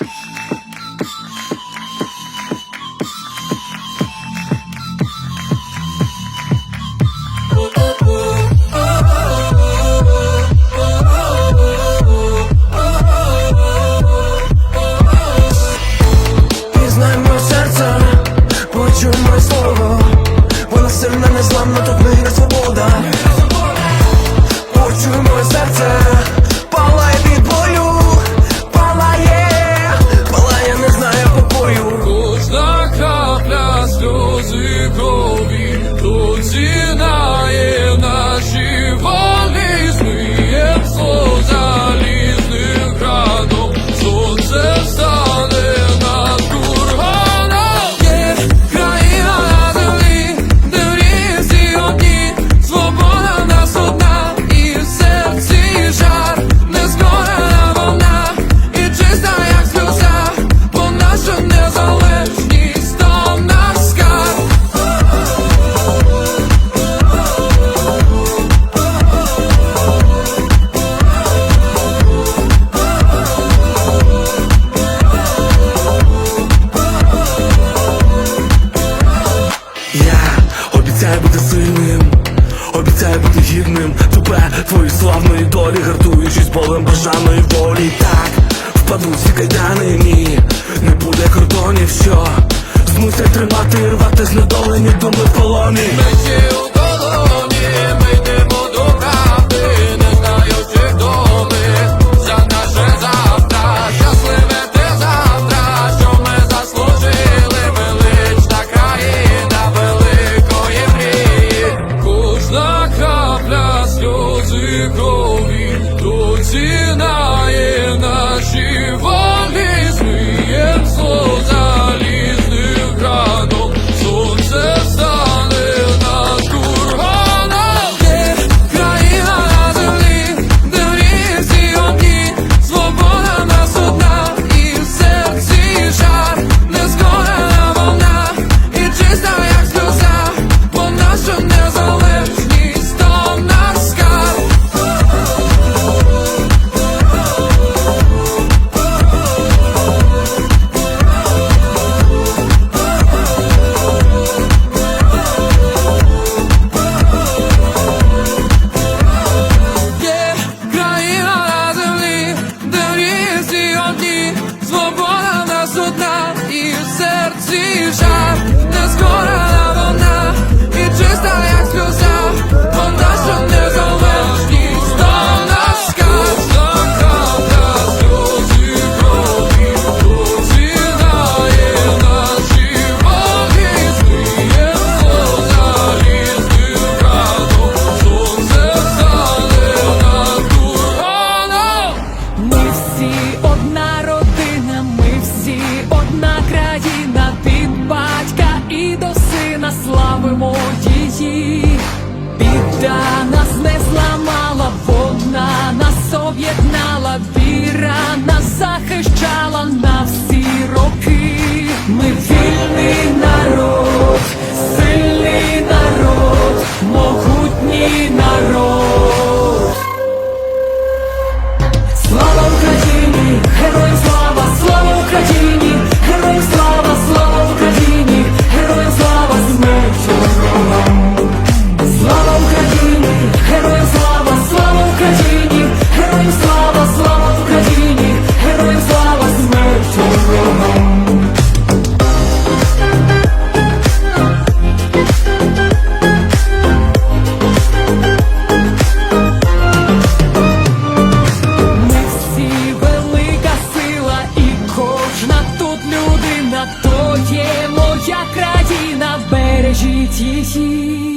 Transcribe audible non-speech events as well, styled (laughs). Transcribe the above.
you (laughs) від славної долі, гартуючись болем бажаної волі. Так, впадуть всі кайдани, ні, не буде кордонів, що? Змусять тримати і рвати знедолені думи в полоні. язикові, то цінає наші валізни, є слоза. і жар, не згорела вона, і чиста, як сльоза, вона що не залежність до нас Сльозі крові, поцінає наші ваги, зміє залізний крадом, сонце стане на дух. Ми всі 听